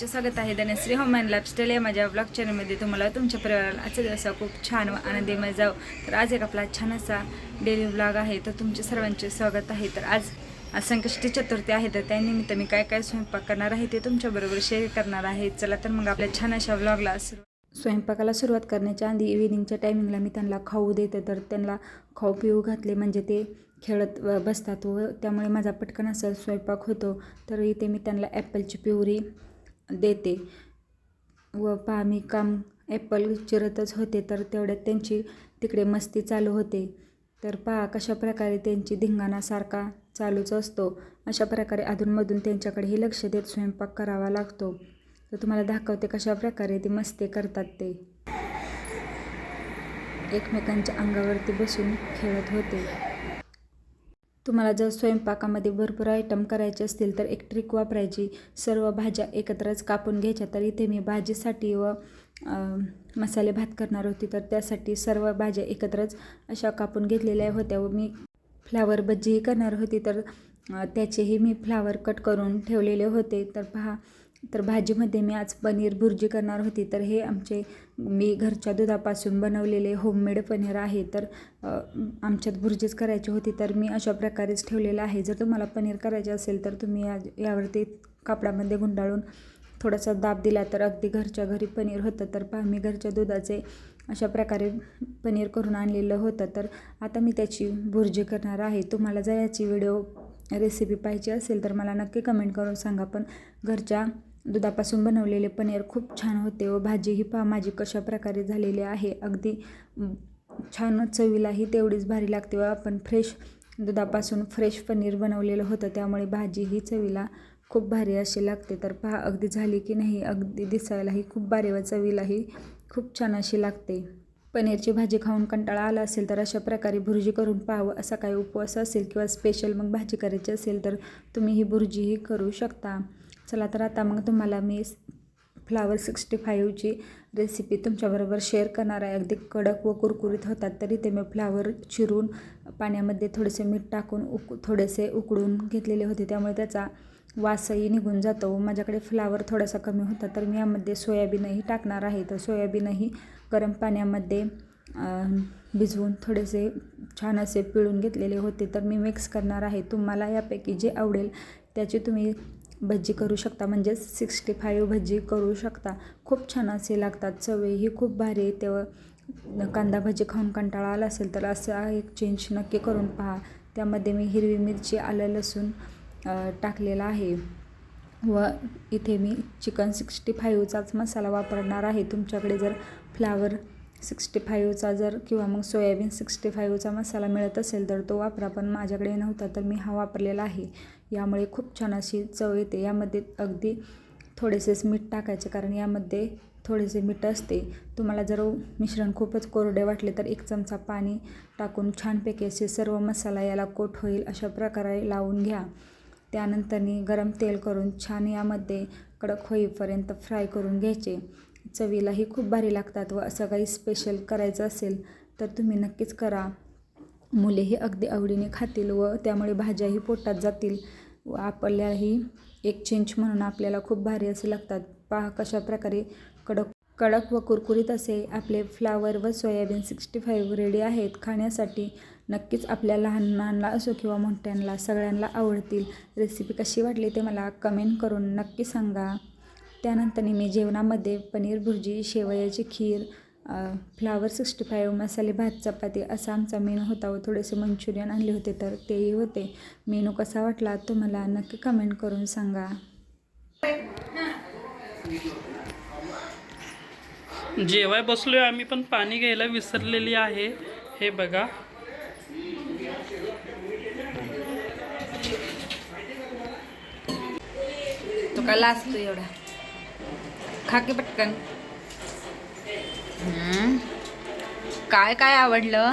सर्वांचे स्वागत आहे. धनश्री होम अँड लाईफस्टाईल या माझ्या ब्लॉग चॅनलमध्ये तुम्हाला तुमच्या परिवाराला आजचा दिवस खूप छान व आनंदीमय जाऊ तर आज एक आपला छान असा डेली ब्लॉग आहे. तर तुमचे सर्वांचे स्वागत आहे. तर आज आज संकष्टी चतुर्थी आहे. तर त्यानिमित्त मी काय काय स्वयंपाक करणार आहे ते तुमच्याबरोबर शेअर करणार आहे. चला तर मग आपल्या छान अशा ब्लॉगला स्वयंपाकाला सुरुवात करण्याच्या आधी इव्हिनिंगच्या टायमिंगला मी त्यांना खाऊ देते. तर त्यांना खाऊ पिऊ घातले म्हणजे ते खेळत व बसतात व त्यामुळे माझा पटकन असा स्वयंपाक होतो. तर इथे मी त्यांना ॲपलची प्युरी देते. व पहा मी काम ॲपल चिरतच होते तर तेवढ्यात त्यांची तिकडे मस्ती चालू होते. तर पहा कशा प्रकारे त्यांची धिंगाणासारखा चालूच असतो. अशा प्रकारे अधूनमधून त्यांच्याकडेही लक्ष देत स्वयंपाक करावा लागतो. तर तुम्हाला दाखवते कशा प्रकारे ते मस्ती करतात ते. एकमेकांच्या अंगावरती बसून खेळत होते. तुम्हाला जर स्वयंपाकामध्ये भरपूर आयटम करायचे असतील तर एक ट्रिक वापरायची. सर्व भाज्या एकत्रच कापून घ्यायच्या. तर इथे मी भाजीसाठी व मसाले भात करणार होती. तर त्यासाठी सर्व भाज्या एकत्रच अशा कापून घेतलेल्या होत्या व मी फ्लावर भज्जीही करणार होती. तर त्याचेही मी फ्लावर कट करून ठेवलेले होते. तर पहा तर भाजीमध्ये मी आज पनीर भुर्जी करणार होती. तर हे आमचे मी घरच्या दुधापासून बनवलेले होममेड पनीर आहे. तर आमच्यात भुर्जीच करायची होती. तर मी अशा प्रकारेच ठेवलेलं आहे. जर तुम्हाला पनीर करायचे असेल तर तुम्ही या यावरती कापडामध्ये गुंडाळून थोडासा दाब दिला तर अगदी घरच्या घरी पनीर होतं. तर पहा मी घरच्या दुधाचे अशा प्रकारे पनीर करून आणलेलं होतं. तर आता मी त्याची भुर्जी करणार आहे. तुम्हाला जर याची व्हिडिओ रेसिपी पाहिजे असेल तर मला नक्की कमेंट करून सांगा. पण घरच्या दुधापासून बनवलेले पनीर खूप छान होते व भाजी ही पहा माझी कशा प्रकारे झालेली आहे अगदी छान चवीलाही तेवढीच भारी लागते व आपण फ्रेश दुधापासून फ्रेश पनीर बनवलेलं होतं त्यामुळे भाजी ही चवीला खूप भारी अशी लागते. तर पहा अगदी झाली की नाही अगदी दिसायलाही खूप भारी व चवीलाही खूप छान अशी लागते. पनीरची भाजी खाऊन कंटाळा आला असेल तर अशा प्रकारे भुर्जी करून पाहावं असा काही उपवास असेल किंवा स्पेशल मग भाजी करायची असेल तर तुम्ही ही भुर्जीही करू शकता. चला तर आता मग तुम्हाला मी फ्लावर सिक्स्टी फाईव्हची रेसिपी तुमच्याबरोबर शेअर करणार आहे. अगदी कडक व कुरकुरीत होतात तरी ते मी फ्लावर चिरून पाण्यामध्ये थोडेसे मीठ टाकून उक थोडेसे उकडून घेतलेले होते. त्यामुळे त्याचा वासही निघून जातो. माझ्याकडे फ्लावर थोडासा कमी होता तर मी यामध्ये सोयाबीनही टाकणार आहे. तर सोयाबीनही गरम पाण्यामध्ये भिजवून थोडेसे छान असे पिळून घेतलेले होते. तर मी मिक्स करणार आहे. तुम्हाला यापैकी जे आवडेल त्याची तुम्ही भजी करू शकता म्हणजेच सिक्स्टी फाईव्ह भजी करू शकता. खूप छान असे लागतात चवही खूप भारी येते व कांदा भजी खाऊन कंटाळा आला असेल तर असा एक चेंज नक्की करून पहा. त्यामध्ये मी हिरवी मिरची आलं लसूण टाकलेला आहे. व इथे मी चिकन सिक्स्टी फाईव्हचाच मसाला वापरणार आहे. तुमच्याकडे जर फ्लावर सिक्स्टी फाईव्हचा जर किंवा मग सोयाबीन सिक्स्टी फाईव्हचा मसाला मिळत असेल तर तो वापरा पण माझ्याकडे नव्हता तर मी हा वापरलेला आहे. यामुळे खूप छान अशी चव येते. यामध्ये अगदी थोडेसेच मीठ टाकायचे कारण यामध्ये थोडेसे मीठ असते. तुम्हाला जर मिश्रण खूपच कोरडे वाटले तर एक चमचा पाणी टाकून छानपैकी असे सर्व मसाला याला कोट होईल अशा प्रकारे लावून घ्या. त्यानंतरनी गरम तेल करून छान यामध्ये कडक होईपर्यंत फ्राय करून घ्यायचे. चवीलाही खूप भारी लागतात व असं काही स्पेशल करायचं असेल तर तुम्ही नक्कीच करा. मुलेही अगदी आवडीने खातील व त्यामुळे भाज्याही पोटात जातील व आपल्याही एक चेंज म्हणून आपल्याला खूप भारी असे लागतात. पहा कशा प्रकारे कडक कडक व कुरकुरीत असे आपले फ्लावर व सोयाबीन सिक्स्टी फाईव्ह रेडी आहेत. खाण्यासाठी नक्कीच आपल्या लहानांना असो किंवा मोठ्यांना सगळ्यांना आवडतील. रेसिपी कशी वाटली ते मला कमेंट करून नक्की सांगा. त्यानंतर मी जेवणामध्ये पनीर भुर्जी शेवयाची खीर फ्लावर सिक्स्टी फाईव्ह मसाले भात चपाती असा आमचा मेनू होता व थोडेसे मंचुरियन आणले होते तर तेही होते. मेनू कसा वाटला तुम्हाला नक्की कमेंट करून सांगा. जेवाय बसलोय आम्ही पण पाणी घ्यायला विसरलेली आहे. हे बघा. तो काय लाजतो एवढा. खाकी पटकन. हम्म. काय काय आवडलं?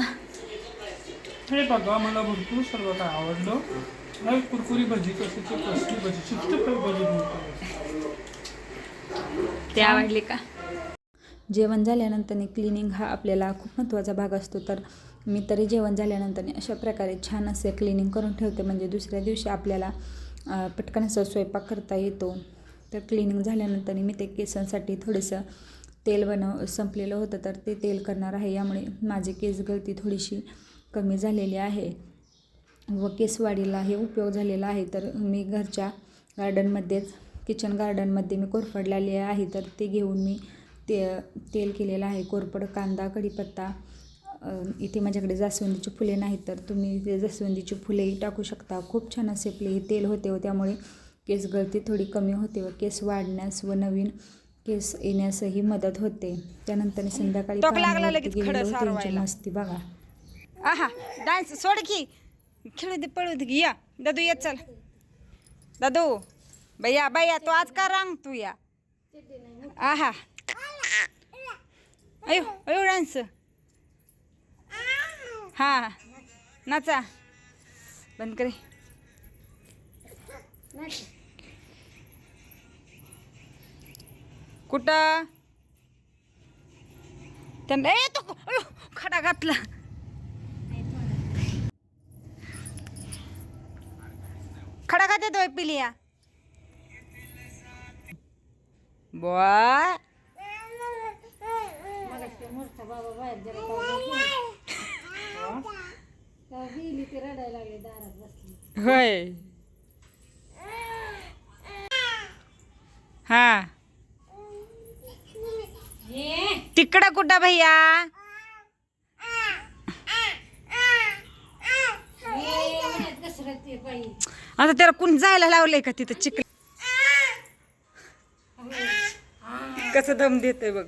हे बघा मला भरपूर सर्व काय आवडलं. नाही कुरकुरी भजी कशी ती कसली भजी? फाईव्ह भजी ते आवडली का? जेवण झाल्यानंतर क्लिनिंग हा आपल्याला खूप महत्त्वाचा भाग असतो. तर मी तरी जेवण झाल्यानंतर अशा प्रकारे छान असे क्लिनिंग करून ठेवते. म्हणजे दुसऱ्या दिवशी आपल्याला पटकन असं स्वयंपाक करता येतो. तर क्लिनिंग झाल्यानंतर मी ते केसांसाठी थोडंसं तेल बनव संपलेलं होतं तर ते तेल करणार आहे. यामुळे माझे केस गळती थोडीशी कमी झालेली आहे व केसवाडीला हे उपयोग झालेला आहे. तर मी घरच्या गार्डनमध्येच किचन गार्डनमध्ये मी कोरफड लावली आहे. तर ते घेऊन मी ते तेल केलेलं आहे. कोरफड कांदा कढीपत्ता इथे माझ्याकडे जास्वंदीची फुले नाहीत. तर तुम्ही ते जास्वंदीची फुलेही टाकू शकता. खूप छान असे आपले हे तेल होते व त्यामुळे केस गळती थोडी कमी होते व केस वाढण्यास व नवीन केस येण्यासही मदत होते. त्यानंतर संध्याकाळी. मस्ती बघा. आहा डान्स सोड की. खेळू दे पळू दे. या. दादू ये चल. दादू भैया भैया तू आज का रांग तू या? आहा. अयो अयो डान्स. हा. नाचा. बंद करे. कुठं? त्यांना ए तो खडा घातला. खडा खाते तो पिलिया? बुवा होय. हा. तिकडं कुठं भैया? आता त्याला कोण जायला लावलंय का तिथं चिकन? कसं दम देते बघ.